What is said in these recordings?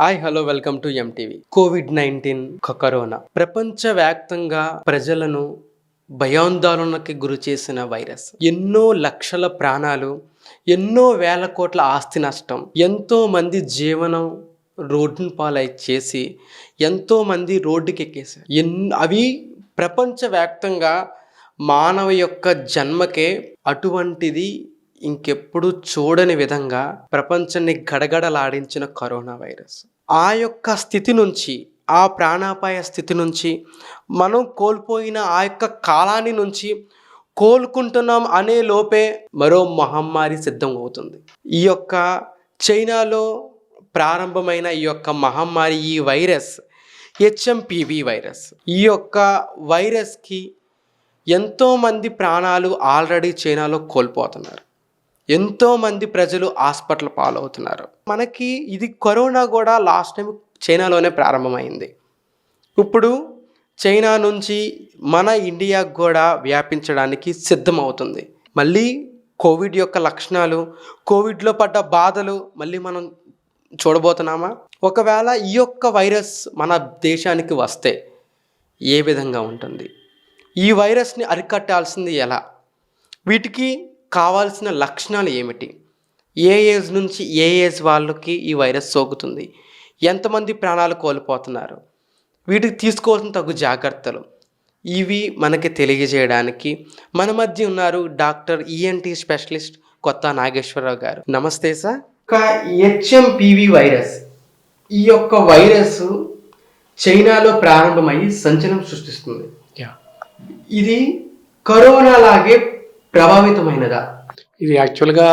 Hi hello welcome to MTV covid nineteen corona. ప్రపంచవ్యాప్తంగా ప్రజలను భయాందోళనకి గురి చేసిన వైరస్. ఎన్నో లక్షల ప్రాణాలు ఎన్నో వేల కోట్ల ఆస్తి నష్టం ఎంతో మంది జీవనం రోడ్డును పాలై చేసి ఎంతో మంది రోడ్డుకి ఎక్కేసారు ఎన్ అవి ప్రపంచవ్యాప్తంగా మానవ యొక్క జన్మకే అటువంటిది ఇంకెప్పుడు చూడని విధంగా ప్రపంచాన్ని గడగడలాడించిన కరోనా వైరస్. ఆ యొక్క స్థితి నుంచి ఆ ప్రాణాపాయ స్థితి నుంచి మనం కోల్పోయిన ఆ యొక్క కాలాన్ని నుంచి కోలుకుంటున్నాం అనే లోపే మరో మహమ్మారి సిద్ధం అవుతుంది. ఈ యొక్క చైనాలో ప్రారంభమైన ఈ యొక్క మహమ్మారి ఈ వైరస్ హెచ్ఎంపివి వైరస్. ఈ యొక్క వైరస్కి ఎంతోమంది ప్రాణాలు ఆల్రెడీ చైనాలో కోల్పోతున్నారు. ఎంతోమంది ప్రజలు హాస్పిటల్ పాలవుతున్నారు. మనకి ఇది కరోనా కూడా లాస్ట్ టైం చైనాలోనే ప్రారంభమైంది. ఇప్పుడు చైనా నుంచి మన ఇండియాకు కూడా వ్యాపించడానికి సిద్ధమవుతుంది. మళ్ళీ కోవిడ్ యొక్క లక్షణాలు కోవిడ్లో పడ్డ బాధలు మళ్ళీ మనం చూడబోతున్నామా? ఒకవేళ ఈ యొక్క వైరస్ మన దేశానికి వస్తే ఏ విధంగా ఉంటుంది? ఈ వైరస్ని అరికట్టాల్సింది ఎలా? వీటికి కావాల్సిన లక్షణాలు ఏమిటి? ఏ ఏజ్ నుంచి ఏ ఏజ్ వాళ్ళకి ఈ వైరస్ సోకుతుంది? ఎంతమంది ప్రాణాలు కోల్పోతున్నారు? వీటికి తీసుకోవాల్సిన తగు జాగ్రత్తలు. ఇవి మనకి తెలియజేయడానికి మన మధ్య ఉన్నారు డాక్టర్ ఈఎన్టీ స్పెషలిస్ట్ కొత్త నాగేశ్వరరావు గారు. నమస్తే సార్. ఒక హెచ్ఎంపివి వైరస్. ఈ యొక్క వైరస్ చైనాలో ప్రారంభమయ్యి సంచలనం సృష్టిస్తుంది. ఇది కరోనా లాగే ప్రభావితమైనదా? ఇది యాక్చువల్గా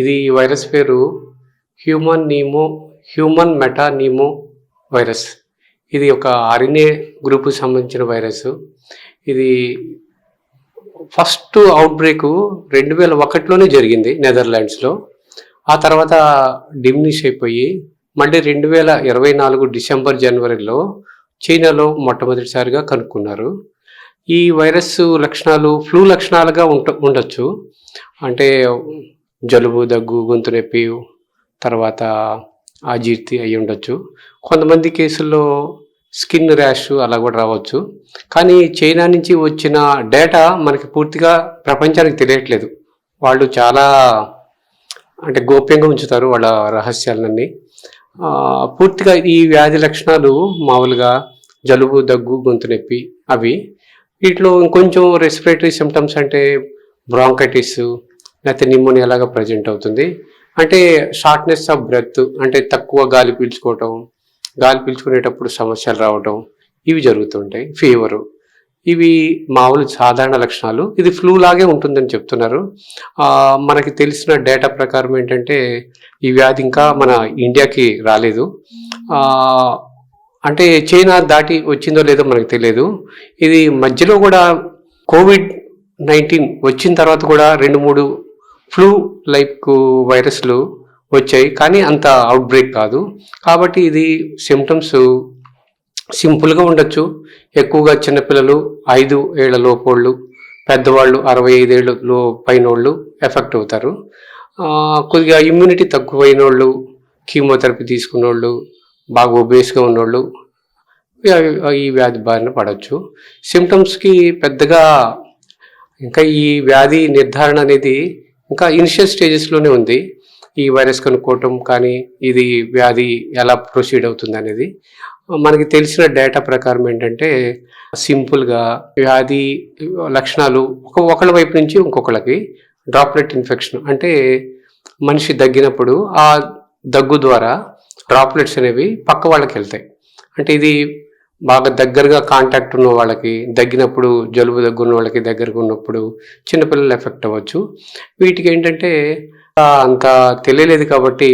ఇది వైరస్ పేరు human pneumo human meta Nemo virus. ఇది ఒక ఆర్ఎన్ఏ గ్రూప్కి సంబంధించిన వైరస్. ఇది ఫస్ట్ అవుట్బ్రేక్ రెండు వేల ఒకటిలోనే జరిగింది నెదర్లాండ్స్లో. ఆ తర్వాత డిమినిష్ అయిపోయి మళ్ళీ రెండు వేల ఇరవై నాలుగు డిసెంబర్ జనవరిలో చైనాలో మొట్టమొదటిసారిగా కనుక్కున్నారు. ఈ వైరస్ లక్షణాలు ఫ్లూ లక్షణాలుగా ఉంట ఉండొచ్చు. అంటే జలుబు దగ్గు గొంతు నొప్పి తర్వాత అజీర్తి అయి ఉండొచ్చు. కొంతమంది కేసుల్లో స్కిన్ ర్యాష్ అలా కూడా రావచ్చు. కానీ చైనా నుంచి వచ్చిన డేటా మనకి పూర్తిగా ప్రపంచానికి తెలియట్లేదు. వాళ్ళు చాలా అంటే గోప్యంగా ఉంచుతారు వాళ్ళ రహస్యాలన్నీ. పూర్తిగా ఈ వ్యాధి లక్షణాలు మామూలుగా జలుబు దగ్గు గొంతు నొప్పి అవి వీటిలో ఇంకొంచెం రెస్పిరేటరీ సిమ్టమ్స్ అంటే బ్రాంకైటిస్ లేకపోతే నిమోనియా లాగా ప్రజెంట్ అవుతుంది. అంటే షార్ట్నెస్ ఆఫ్ బ్రెత్ అంటే తక్కువ గాలి పీల్చుకోవటం గాలి పీల్చుకునేటప్పుడు సమస్యలు రావటం ఇవి జరుగుతుంటాయి. ఫీవరు ఇవి మామూలు సాధారణ లక్షణాలు. ఇది ఫ్లూ లాగే ఉంటుందని చెప్తున్నారు. మనకి తెలిసిన డేటా ప్రకారం ఏంటంటే ఈ వ్యాధి ఇంకా మన ఇండియాకి రాలేదు. అంటే చైనా దాటి వచ్చిందో లేదో మనకు తెలియదు. ఇది మధ్యలో కూడా కోవిడ్ నైన్టీన్ వచ్చిన తర్వాత కూడా రెండు మూడు ఫ్లూ లైక్ వైరస్లు వచ్చాయి. కానీ అంత అవుట్ బ్రేక్ కాదు. కాబట్టి ఇది సిమ్టమ్స్ సింపుల్గా ఉండొచ్చు. ఎక్కువగా చిన్నపిల్లలు ఐదు ఏళ్ళ లోపోళ్ళు పెద్దవాళ్ళు అరవై ఐదేళ్ళు లో పైనోళ్ళు ఎఫెక్ట్ అవుతారు. కొద్దిగా ఇమ్యూనిటీ తక్కువైన వాళ్ళు కీమోథెరపీ తీసుకున్న వాళ్ళు బాగా ఒబేస్గా ఉన్నోళ్ళు ఈ- వ్యాధి బారిన పడవచ్చు సిమ్టమ్స్కి పెద్దగా ఇంకా ఈ వ్యాధి నిర్ధారణ అనేది ఇంకా ఇనిషియల్ స్టేజెస్లోనే ఉంది. ఈ వైరస్ కనుక్కోవటం కానీ ఇది వ్యాధి ఎలా ప్రొసీడ్ అవుతుంది అనేది. మనకి తెలిసిన డేటా ప్రకారం ఏంటంటే సింపుల్గా వ్యాధి లక్షణాలు ఒక ఒకళ్ళ వైపు నుంచి ఇంకొకళ్ళకి డ్రాప్లెట్ ఇన్ఫెక్షన్ అంటే మనిషి దగ్గినప్పుడు ఆ దగ్గు ద్వారా డ్రాప్లెట్స్ అనేవి పక్క వాళ్ళకి వెళ్తాయి. అంటే ఇది బాగా దగ్గరగా కాంటాక్ట్ ఉన్న వాళ్ళకి దగ్గినప్పుడు జలుబు దగ్గు ఉన్న వాళ్ళకి దగ్గరగా ఉన్నప్పుడు చిన్నపిల్లలు ఎఫెక్ట్ అవ్వచ్చు. వీటికి ఏంటంటే అంత తెలియలేదు కాబట్టి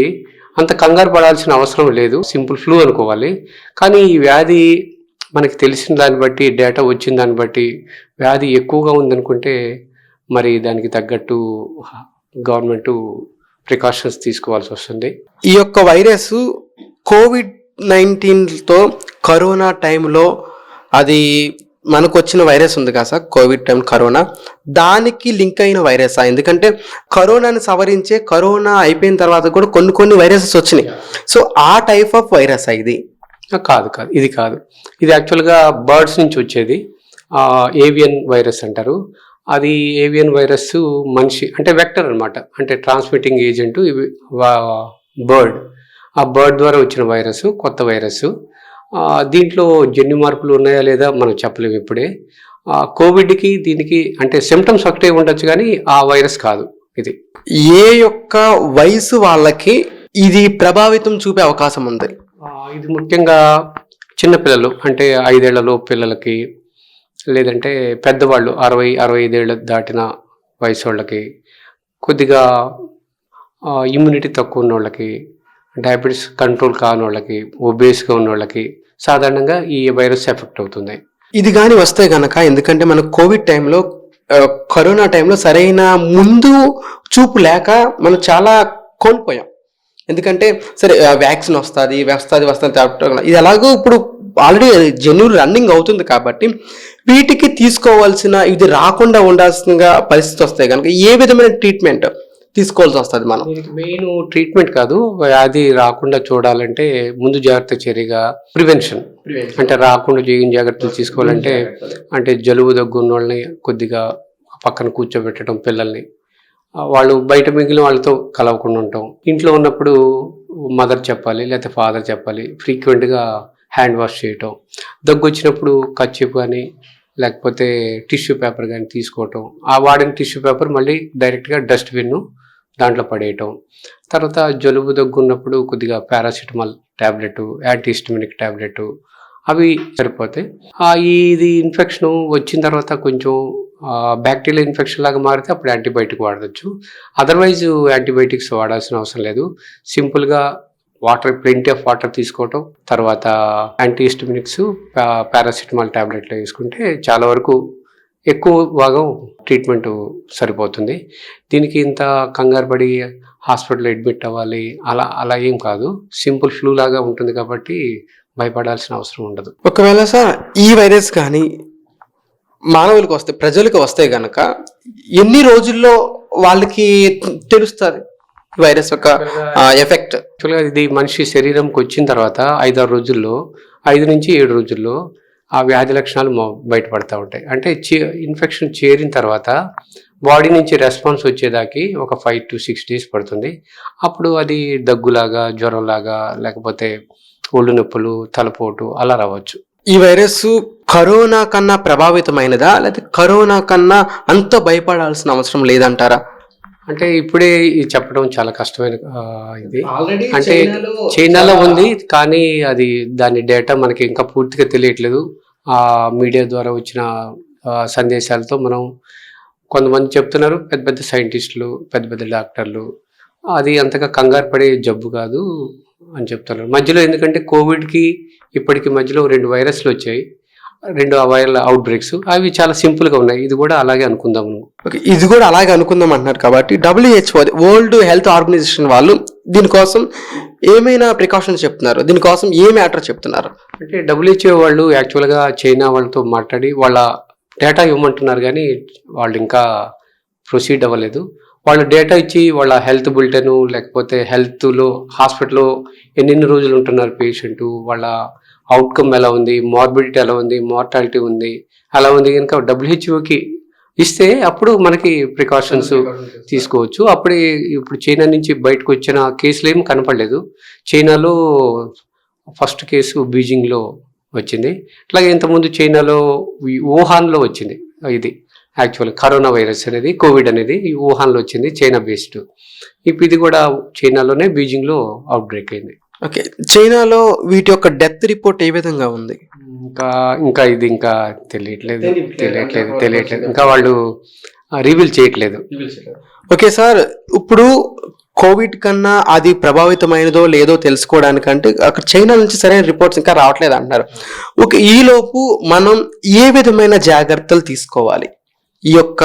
అంత కంగారు పడాల్సిన అవసరం లేదు. సింపుల్ ఫ్లూ అనుకోవాలి. కానీ ఈ వ్యాధి మనకి తెలిసిన దాన్ని బట్టి డేటా వచ్చిన దాన్ని బట్టి వ్యాధి ఎక్కువగా ఉందనుకుంటే మరి దానికి తగ్గట్టు గవర్నమెంట్ ప్రికాషన్స్ తీసుకోవాల్సి వస్తుంది. ఈ యొక్క వైరస్ కోవిడ్ నైన్టీన్తో కరోనా టైంలో అది మనకు వచ్చిన వైరస్ ఉంది కదా సార్ కోవిడ్ టైం కరోనా. దానికి లింక్ అయిన వైరస్? ఎందుకంటే కరోనాని సవరించే కరోనా అయిపోయిన తర్వాత కూడా కొన్ని కొన్ని వైరసెస్ వచ్చినాయి. సో ఆ టైప్ ఆఫ్ వైరస్ ఇది? కాదు కాదు. ఇది కాదు. ఇది యాక్చువల్గా బర్డ్స్ నుంచి వచ్చేది. ఏవియన్ వైరస్ అంటారు. అది ఏవియన్ వైరస్ మనిషి అంటే వెక్టర్ అనమాట అంటే ట్రాన్స్మిటింగ్ ఏజెంట్ ఇవి బర్డ్. ఆ బర్డ్ ద్వారా వచ్చిన వైరస్ కొత్త వైరస్. దీంట్లో జన్యు మార్పులు ఉన్నాయా లేదా మనం చెప్పలేము ఇప్పుడే. కోవిడ్కి దీనికి అంటే సిమ్టమ్స్ ఒకటే ఉండొచ్చు కానీ ఆ వైరస్ కాదు ఇది. ఏ యొక్క వయసు వాళ్ళకి ఇది ప్రభావితం చూపే అవకాశం ఉంది? ఇది ముఖ్యంగా చిన్నపిల్లలు అంటే ఐదేళ్ళలో పిల్లలకి లేదంటే పెద్దవాళ్ళు అరవై అరవై ఐదేళ్ళు దాటిన వయసు వాళ్ళకి కొద్దిగా ఇమ్యూనిటీ తక్కువ ఉన్న వాళ్ళకి డయాబెటీస్ కంట్రోల్ కాని వాళ్ళకి ఒబేస్గా ఉన్న వాళ్ళకి సాధారణంగా ఈ వైరస్ ఎఫెక్ట్ అవుతుంది. ఇది కానీ వస్తే కనుక ఎందుకంటే మన కోవిడ్ టైంలో కరోనా టైంలో సరైన ముందు చూపు లేక మనం చాలా కోల్పోయాం. ఎందుకంటే సరే వ్యాక్సిన్ వస్తుంది వస్తుంది వస్తుంది ఇది ఎలాగో ఇప్పుడు ఆల్రెడీ జెన్యున్ రన్నింగ్ అవుతుంది కాబట్టి వీటికి తీసుకోవాల్సిన ఇది రాకుండా ఉండాల్సిన పరిస్థితి వస్తే కనుక ఏ విధమైన ట్రీట్మెంట్ తీసుకోవాల్సి వస్తుంది మనం. మెయిన్ ట్రీట్మెంట్ కాదు వ్యాధి రాకుండా చూడాలంటే ముందు జాగ్రత్త చర్యగా ప్రివెన్షన్. అంటే రాకుండా ఏం జాగ్రత్తలు తీసుకోవాలంటే అంటే జలుబు దగ్గు ఉన్న వాళ్ళని కొద్దిగా పక్కన కూర్చోబెట్టడం పిల్లల్ని. వాళ్ళు బయట మిగిలిన వాళ్ళతో కలవకుండా ఉంటాం ఇంట్లో ఉన్నప్పుడు మదర్ చెప్పాలి లేకపోతే ఫాదర్ చెప్పాలి ఫ్రీక్వెంట్గా హ్యాండ్ వాష్ చేయటం. దగ్గు వచ్చినప్పుడు కచ్చిప్ కానీ లేకపోతే టిష్యూ పేపర్ కానీ తీసుకోవటం. ఆ వాడిన టిష్యూ పేపర్ మళ్ళీ డైరెక్ట్గా డస్ట్బిన్ దాంట్లో పడేయటం. తర్వాత జలుబు దగ్గున్నప్పుడు కొద్దిగా పారాసిటమాల్ ట్యాబ్లెట్ యాంటీహిస్టమినిక్ ట్యాబ్లెట్ అవి సరిపోతాయి ఆ ఇది ఇన్ఫెక్షన్ వచ్చిన తర్వాత కొంచెం బ్యాక్టీరియల్ ఇన్ఫెక్షన్ లాగా మారితే అప్పుడు యాంటీబయాటిక్ వాడవచ్చు అదర్వైజ్ యాంటీబయాటిక్స్ వాడాల్సిన అవసరం లేదు. సింపుల్గా వాటర్ ప్లెంటీ ఆఫ్ వాటర్ తీసుకోవటం తర్వాత యాంటీహిస్టమినిక్స్ పారాసిటమాల్ ట్యాబ్లెట్లు వేసుకుంటే చాలా వరకు ఎక్కువ భాగం ట్రీట్మెంట్ సరిపోతుంది. దీనికి ఇంత కంగారు పడి హాస్పిటల్ అడ్మిట్ అవ్వాలి అలా అలా ఏం కాదు. సింపుల్ ఫ్లూ లాగా ఉంటుంది కాబట్టి భయపడాల్సిన అవసరం ఉండదు. ఒకవేళ సార్ ఈ వైరస్ కానీ మానవులకు వస్తే ప్రజలకు వస్తే గనక ఎన్ని రోజుల్లో వాళ్ళకి తెలుస్తుంది వైరస్ యొక్క ఎఫెక్ట్? యాక్చువల్గా ఇది మనిషి శరీరంకి వచ్చిన తర్వాత ఐదారు రోజుల్లో ఐదు నుంచి ఏడు రోజుల్లో ఆ వ్యాధి లక్షణాలు బయటపడతా ఉంటాయి. అంటే ఇన్ఫెక్షన్ చేరిన తర్వాత బాడీ నుంచి రెస్పాన్స్ వచ్చేదాకి ఒక ఫైవ్ టు సిక్స్ డేస్ పడుతుంది. అప్పుడు అది దగ్గులాగా జ్వరంలాగా లేకపోతే ఒళ్ళు నొప్పులు తలపోటు అలా రావచ్చు. ఈ వైరస్ కరోనా కన్నా ప్రభావితమైనదా? లేకపోతే కరోనా కన్నా అంత భయపడాల్సిన అవసరం లేదంటారా? అంటే ఇప్పుడే ఇది చెప్పడం చాలా కష్టమైన ఇది. అంటే చైనాలో ఉంది కానీ అది దాని డేటా మనకి ఇంకా పూర్తిగా తెలియట్లేదు. ఆ మీడియా ద్వారా వచ్చిన సందేశాలతో మనం కొంతమంది చెప్తున్నారు పెద్ద పెద్ద సైంటిస్టులు పెద్ద పెద్ద డాక్టర్లు. అది అంతగా కంగారు పడే జబ్బు కాదు అని చెప్తున్నారు. మధ్యలో ఎందుకంటే కోవిడ్కి ఇప్పటికి మధ్యలో రెండు వైరస్లు వచ్చాయి. రెండు వైరల్ అవుట్ బ్రేక్స్ అవి చాలా సింపుల్గా ఉన్నాయి. ఇది కూడా అలాగే అనుకుందాం ఓకే ఇది కూడా అలాగే అనుకుందాం అంటున్నారు కాబట్టి డబ్ల్యూహెచ్ఓ వరల్డ్ హెల్త్ ఆర్గనైజేషన్ వాళ్ళు దీనికోసం ఏమైనా ప్రికాషన్స్ చెప్తున్నారు? దీనికోసం ఏ మ్యాటర్ చెప్తున్నారు? అంటే డబ్ల్యూహెచ్ఓ వాళ్ళు యాక్చువల్గా చైనా వాళ్ళతో మాట్లాడి వాళ్ళ డేటా ఇవ్వమంటున్నారు కానీ వాళ్ళు ఇంకా ప్రొసీడ్ అవ్వలేదు. వాళ్ళు డేటా ఇచ్చి వాళ్ళ హెల్త్ బులెటిన్ లేకపోతే హెల్త్లో హాస్పిటల్లో ఎన్నెన్ని రోజులు ఉంటున్నారు పేషెంట్ వాళ్ళ అవుట్కమ్ ఎలా ఉంది మార్బిడిటీ ఎలా ఉంది మార్టాలిటీ ఉంది అలా ఉంది కనుక డబ్ల్యూహెచ్ఓకి ఇస్తే అప్పుడు మనకి ప్రికాషన్స్ తీసుకోవచ్చు. అప్పుడే ఇప్పుడు చైనా నుంచి బయటకు వచ్చిన కేసులు ఏం కనపడలేదు. చైనాలో ఫస్ట్ కేసు బీజింగ్లో వచ్చింది. అట్లాగే ఇంతకుముందు చైనాలో వుహాన్లో వచ్చింది. ఇది యాక్చువల్ కరోనా వైరస్ అనేది కోవిడ్ అనేది ఈ వుహాన్లో వచ్చింది చైనా బేస్డ్ ఇప్పుడు ఇది కూడా చైనాలోనే బీజింగ్లో అవుట్ బ్రేక్ అయింది. ఓకే. చైనాలో వీటి యొక్క డెత్ రిపోర్ట్ ఏ విధంగా ఉంది? ఇంకా ఇంకా ఇది ఇంకా తెలియట్లేదు తెలియట్లేదు. తెలియట్లేదు తెలియట్లేదు. ఇంకా వాళ్ళు రివీల్ చేయట్లేదు. ఓకే సార్ ఇప్పుడు కోవిడ్ కన్నా అది ప్రభావితమైనదో లేదో తెలుసుకోవడానికంటే అక్కడ చైనా నుంచి సరైన రిపోర్ట్స్ ఇంకా రావట్లేదు అంటున్నారు. ఓకే ఈలోపు మనం ఏ విధమైన జాగ్రత్తలు తీసుకోవాలి? ఈ యొక్క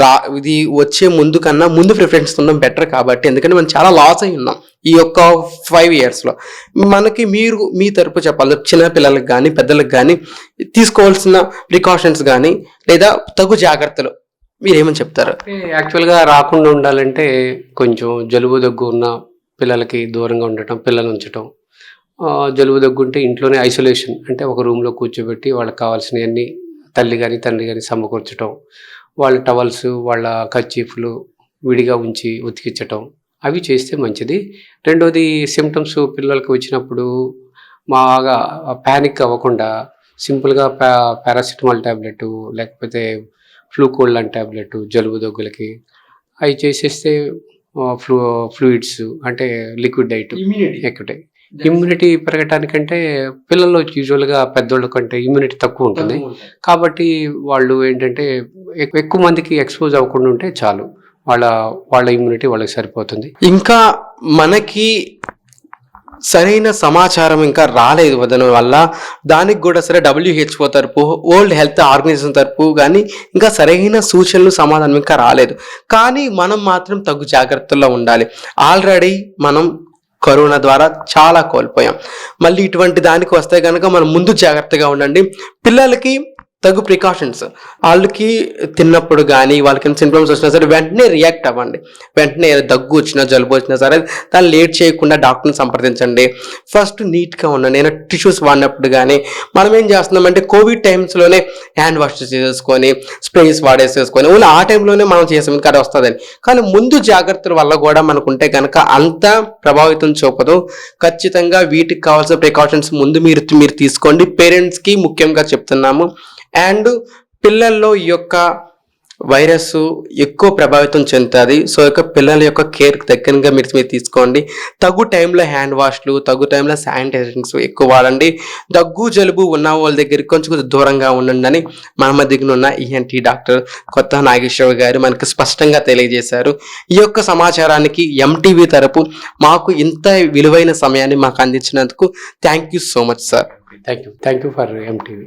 రా ఇది వచ్చే ముందు కన్నా ముందు ప్రిఫరెన్స్ ఉండడం బెటర్ కాబట్టి. ఎందుకంటే మనం చాలా లాస్ అయి ఉన్నాం ఈ యొక్క ఫైవ్ ఇయర్స్లో మనకి మీరు మీ తరపు చెప్పాలి చిన్న పిల్లలకు కానీ పెద్దలకు కానీ తీసుకోవాల్సిన ప్రికాషన్స్ కానీ లేదా తగు జాగ్రత్తలు మీరేమని చెప్తారు? యాక్చువల్గా రాకుండా ఉండాలంటే కొంచెం జలుబు దగ్గు ఉన్న పిల్లలకి దూరంగా ఉండటం పిల్లలు ఉంచటం జలుబు దగ్గు ఉంటే ఇంట్లోనే ఐసోలేషన్ అంటే ఒక రూమ్లో కూర్చోబెట్టి వాళ్ళకి కావాల్సినవన్నీ తల్లి కానీ తండ్రి కానీ సమకూర్చడం వాళ్ళ టవల్స్ వాళ్ళ కర్చీఫ్లు విడిగా ఉంచి ఉతికించటం అవి చేస్తే మంచిది. రెండోది సిమ్టమ్స్ పిల్లలకి వచ్చినప్పుడు బాగా ప్యానిక్ అవ్వకుండా సింపుల్గా పా పారాసిటమాల్ ట్యాబ్లెట్ లేకపోతే ఫ్లూకోల్ లాంటి ట్యాబ్లెట్ జలుబు దగ్గులకి అవి చేసేస్తే ఫ్లూ ఫ్లూయిడ్స్ అంటే లిక్విడ్ డైట్ ఎక్కుతాయి ఇమ్యూనిటీ పెరగటానికంటే పిల్లల్లో యూజువల్గా పెద్దోళ్ళ కంటే ఇమ్యూనిటీ తక్కువ ఉంటుంది. కాబట్టి వాళ్ళు ఏంటంటే ఎక్- ఎక్కువ మందికి ఎక్స్పోజ్ అవ్వకుండా ఉంటే చాలు. వాళ్ళ వాళ్ళ ఇమ్యూనిటీ వాళ్ళకి సరిపోతుంది. ఇంకా మనకి సరైన సమాచారం ఇంకా రాలేదు వదన వల్ల. దానికి కూడా సరే డబ్ల్యూహెచ్ఓ తరపు వరల్డ్ హెల్త్ ఆర్గనైజేషన్ తరపు కానీ ఇంకా సరైన సూచనలు సమాధానం ఇంకా రాలేదు. కానీ మనం మాత్రం తగు జాగ్రత్తల్లో ఉండాలి. ఆల్రెడీ మనం కరోనా ద్వారా చాలా కోల్పోయాం. మళ్ళీ ఇటువంటి దానికి వస్తే కనుక మనం ముందు జాగ్రత్తగా ఉండండి. పిల్లలకి తగు ప్రికాషన్స్ వాళ్ళకి తిన్నప్పుడు కానీ వాళ్ళకి సింప్టమ్స్ వచ్చినా సరే వెంటనే రియాక్ట్ అవ్వండి. వెంటనే దగ్గు వచ్చినా జలుబు వచ్చినా సరే దాన్ని లేట్ చేయకుండా డాక్టర్ని సంప్రదించండి. ఫస్ట్ నీట్గా ఉండండి నేను టిష్యూస్ వాడినప్పుడు కానీ మనం ఏం చేస్తున్నామంటే కోవిడ్ టైమ్స్లోనే హ్యాండ్ వాష్ చేసేసుకొని స్ప్రేస్ వాడేసేసుకొని ఓన్లీ ఆ టైంలోనే మనం చేసాం కదా వస్తుందని కానీ ముందు జాగ్రత్తల వల్ల కూడా మనకు ఉంటే కనుక అంత ప్రభావితం చూపదు. ఖచ్చితంగా వీటికి కావాల్సిన ప్రికాషన్స్ ముందు మీరు మీరు తీసుకోండి. పేరెంట్స్కి ముఖ్యంగా చెప్తున్నాము. అండ్ పిల్లల్లో ఈ యొక్క వైరస్ ఎక్కువ ప్రభావితం చెందుతుంది. సో యొక్క పిల్లల యొక్క కేర్ దగ్గరగా మీరు మీరు తీసుకోండి. తగు టైంలో హ్యాండ్ వాష్లు తగు టైంలో శానిటైజర్స్ ఎక్కువ వాడండి. దగ్గు జలుబు ఉన్న వాళ్ళ దగ్గరికి కొంచెం కొంచెం దూరంగా ఉండండి అని మన దగ్గర ఉన్న ఈఎన్టీ డాక్టర్ కొత్త నాగేశ్వర గారు మనకు స్పష్టంగా తెలియజేశారు. ఈ యొక్క సమాచారానికి ఎంటీవీ తరపు మాకు ఇంత విలువైన సమయాన్ని మాకు అందించినందుకు thank you so much sir. Thank you thank you for MTV